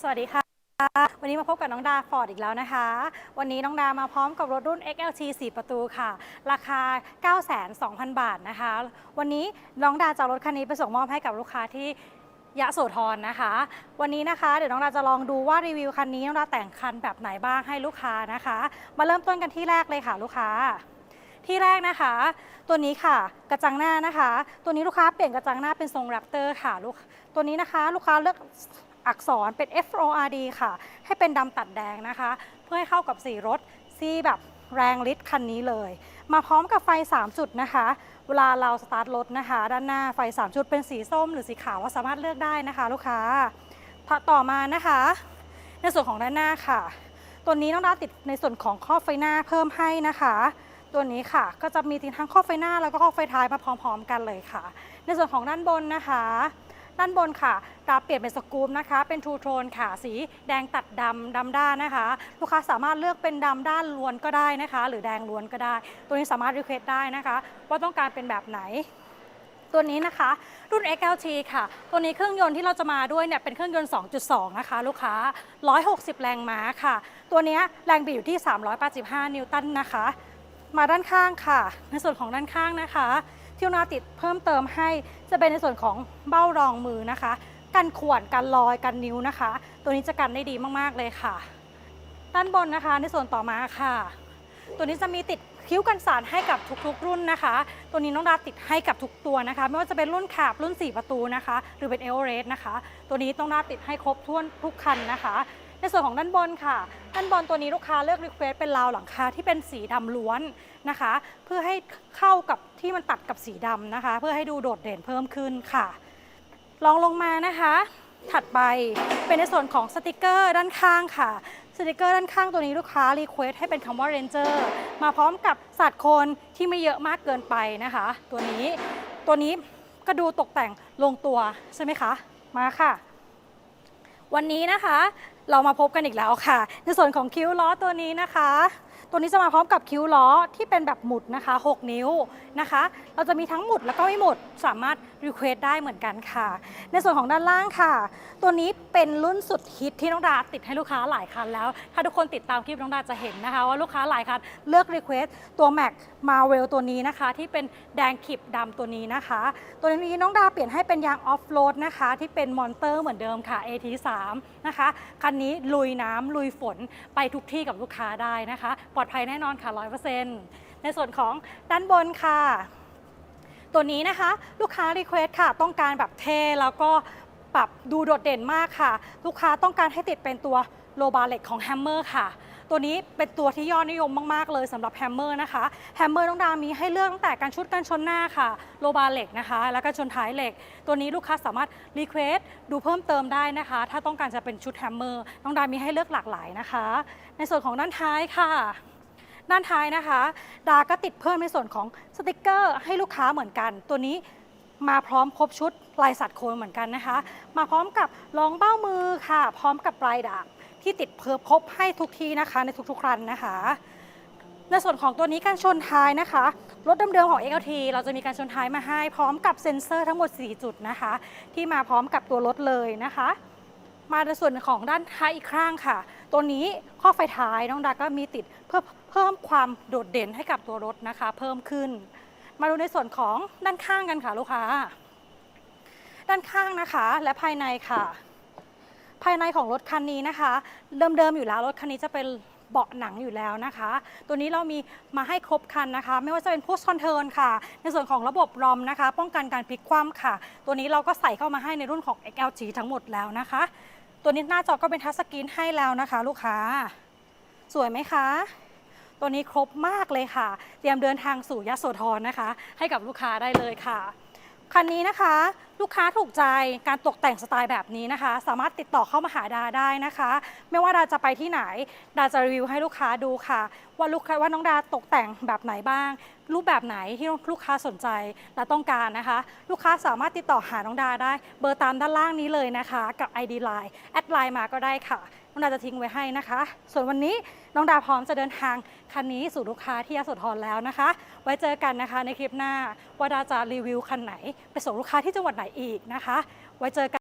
สวัสดีค่ะ วันนี้มาพบกับน้องดาฟอร์ดอีกแล้วนะคะ วันนี้น้องดามาพร้อมกับรถรุ่น XLT 4 ประตูค่ะ ราคา 9,200 บาทนะคะ วันนี้น้องดาจะเอารถคันนี้ไปส่งมอบให้กับลูกค้าที่ยะโสธรนะคะ วันนี้นะคะเดี๋ยวน้องดาจะลองดูว่ารีวิวคันนี้น้องดาแต่งคันแบบไหนบ้างให้ลูกค้านะคะ มาเริ่มต้นกันที่แรกเลยค่ะลูกค้า ที่แรกนะคะ ตัวนี้ค่ะกระจังหน้านะคะ ตัวนี้ลูกค้าเปลี่ยนกระจังหน้าเป็นทรงแรปเตอร์ค่ะลูกตัวนี้นะคะ ลูกค้าเลือก อักษรเป็น F O R D ค่ะ ให้เป็นดำตัดแดงนะคะ เพื่อให้เข้ากับสีรถที่แบบแรงฤทธิ์คันนี้เลย มาพร้อมกับไฟ 3 จุดนะคะ เวลาเราสตาร์ทรถนะคะ ด้านหน้าไฟ 3 จุดเป็นสีส้มหรือสีขาวก็สามารถเลือกได้นะคะ ลูกค้าต่อมานะคะ ในส่วนของด้านหน้าค่ะ ตัวนี้น้องดาติดในส่วนของข้อไฟหน้าเพิ่มให้นะคะ ตัวนี้ค่ะก็จะมีทั้งข้อไฟหน้าแล้วก็ข้อไฟท้ายมาพร้อม ๆ กันเลยค่ะ ในส่วนของด้านบนนะคะ ด้านบนค่ะดาเปลี่ยนเป็นสกูปนะคะ เป็นทูโทนค่ะ สีแดงตัดดำดำด้านนะคะ ลูกค้าสามารถเลือกเป็นดำด้านล้วนก็ได้นะคะ หรือแดงล้วนก็ได้ ตัวนี้สามารถรีเควสได้นะคะ ว่าต้องการเป็นแบบไหนตัวนี้นะคะรุ่น XLT ค่ะ ตัวนี้เครื่องยนต์ที่เราจะมาด้วยเนี่ยเป็นเครื่องยนต์ 2.2 นะคะ ลูกค้า 160 แรงม้าค่ะ ตัวนี้แรงบิดอยู่ที่ 385 นิวตันนะคะ มาด้านข้างค่ะ ในส่วนของด้านข้างนะคะ ที่นาติดเพิ่มเติมให้จะเป็นในส่วนของเบ้ารองมือนะคะ กันข่วนกันรอยกันนิ้วนะคะ ตัวนี้จะกันได้ดีมากๆเลยค่ะ ด้านบนนะคะในส่วนต่อมาค่ะ ตัวนี้จะมีติดคิ้วกันสารให้กับทุกๆ รุ่นนะคะ ตัวนี้น้องดาติดให้กับทุกตัวนะคะ ไม่ว่าจะเป็นรุ่นขับรุ่น 4 ประตูนะคะ หรือเป็นเอเวอเรสต์นะคะ ตัวนี้ต้องดาติดให้ครบถ้วนทุกคันนะคะ ในส่วนของด้านบนค่ะ ด้านบนตัวนี้ลูกค้าเลือกรีเควสเป็นราวหลังคาที่เป็นสีดำล้วนนะคะ เพื่อให้เข้ากับที่มันตัดกับสีดำนะคะ เพื่อให้ดูโดดเด่นเพิ่มขึ้นค่ะ ลองลงมานะคะ ถัดไปเป็นในส่วนของสติกเกอร์ด้านข้างค่ะสติกเกอร์ด้านข้างตัวนี้ลูกค้ารีเควสให้เป็นคำว่า Ranger มาพร้อมกับสัตว์โคนที่ไม่เยอะมากเกินไปนะคะ ตัวนี้ตัวนี้ก็ดูตกแต่งลงตัวใช่ไหมคะ มาค่ะ วันนี้นะคะ เรามาพบกันอีกแล้วค่ะ ในส่วนของคิ้วล้อตัวนี้นะคะ ตัวนี้จะมาพร้อมกับคิ้วล้อที่เป็นแบบหมุดนะคะ 6 นิ้วนะคะ เราจะมีทั้งหมุดแล้วก็ไม่หมุดสามารถรีเควสได้เหมือนกันค่ะ ในส่วนของด้านล่างค่ะ ตัวนี้เป็นรุ่นสุดฮิตที่น้องดาติดให้ลูกค้าหลายคันแล้ว ถ้าทุกคนติดตามคลิปน้องดาจะเห็นนะคะ ว่าลูกค้าหลายคันเลือกรีเควสตัว Mac Marvel ตัวนี้นะคะ ที่เป็นแดงขีบดำตัวนี้นะคะ ตัวนี้น้องดาเปลี่ยนให้เป็นยางออฟโรดนะคะที่เป็นมอนเตอร์เหมือนเดิมค่ะ AT3 นะคะคันนี้ลุยน้ำลุยฝนไปทุกที่กับลูกค้าได้นะคะปลอดภัยแน่นอนค่ะ 100%ในส่วนของด้านบนค่ะ ตัวนี้นะคะลูกค้ารีเควสค่ะ ต้องการแบบเทแล้วก็ปรับดูโดดเด่นมากค่ะ ลูกค้าต้องการให้ติดเป็นตัวโลบาเล็กของแฮมเมอร์ค่ะ ตัวนี้เป็นตัวที่ยอดนิยมมาก ๆ เลยสำหรับแฮมเมอร์นะคะแฮมเมอร์น้องดามีให้เลือกตั้งแต่การชุดกันชนหน้าค่ะโลบาเหล็กนะคะ แล้วก็ชนท้ายเหล็ก ตัวนี้ลูกค้าสามารถรีเควสดูเพิ่มเติมได้นะคะ ถ้าต้องการจะเป็นชุดแฮมเมอร์น้องดามีให้เลือกหลากหลายนะคะ ในส่วนของด้านท้ายค่ะด้านท้ายนะคะ ดาก็ติดเพิ่มในส่วนของสติกเกอร์ให้ลูกค้าเหมือนกัน ตัวนี้มาพร้อมครบชุดลายสัตว์โคนเหมือนกันนะคะ มาพร้อมกับรองเบ้ามือค่ะ พร้อมกับปลายดาบ ที่ติดเพิ่มครบให้ทุกที่นะคะในทุกๆ ครั้นนะคะ ในส่วนของตัวนี้การชนท้ายนะคะ รถเดิมๆของ XLT เราจะมีการชนท้ายมาให้ พร้อมกับเซ็นเซอร์ทั้งหมด 4 จุดนะคะ ที่มาพร้อมกับตัวรถเลยนะคะ มาในส่วนของด้านท้ายอีกข้างค่ะ ตัวนี้ข้อไฟท้ายน้องดาก็มีติดเพื่อเพิ่มความโดดเด่นให้กับตัวรถนะคะ เพิ่มขึ้น มาดูในส่วนของด้านข้างกันค่ะลูกค้า ด้านข้างนะคะและภายในค่ะ ภายในของรถคันนี้นะคะ เดิมๆอยู่แล้วรถคันนี้จะเป็นเบาะหนังอยู่แล้วนะคะ ตัวนี้เรามีมาให้ครบคันนะคะ ไม่ว่าจะเป็นพุชคอนเทิร์นค่ะ ในส่วนของระบบรอมนะคะ ป้องกันการพลิกคว่ำค่ะ ตัวนี้เราก็ใส่เข้ามาให้ในรุ่นของ XLG ทั้งหมดแล้วนะคะ ตัวนี้หน้าจอก็เป็นทัชสกรีนให้แล้วนะคะ ลูกค้า สวยไหมคะ ตัวนี้ครบมากเลยค่ะ เตรียมเดินทางสู่ยะโสธรนะคะ ให้กับลูกค้าได้เลยค่ะ คันนี้นะคะ ลูกค้าถูกใจการตกแต่งสไตล์แบบนี้นะคะ สามารถติดต่อเข้ามาหาดาได้นะคะ ไม่ว่าดาจะไปที่ไหน ดาจะรีวิวให้ลูกค้าดูค่ะ ว่าลูกค้าว่าน้องดาตกแต่งแบบไหนบ้าง รูปแบบไหนที่ลูกค้าสนใจและต้องการนะคะ ลูกค้าสามารถติดต่อหาน้องดาได้ เบอร์ตามด้านล่างนี้เลยนะคะ กับ ID Line แอดไลน์มาก็ได้ค่ะน้องดาจะทิ้งไว้ให้นะคะ ส่วนวันนี้น้องดาพร้อมจะเดินทางคันนี้สู่ลูกค้าที่ยโสธรแล้วนะคะ ไว้เจอกันนะคะในคลิปหน้าว่าดาจะรีวิวคันไหน ไปส่งลูกค้าที่จังหวัดไหนอีกนะคะ ไว้เจอกัน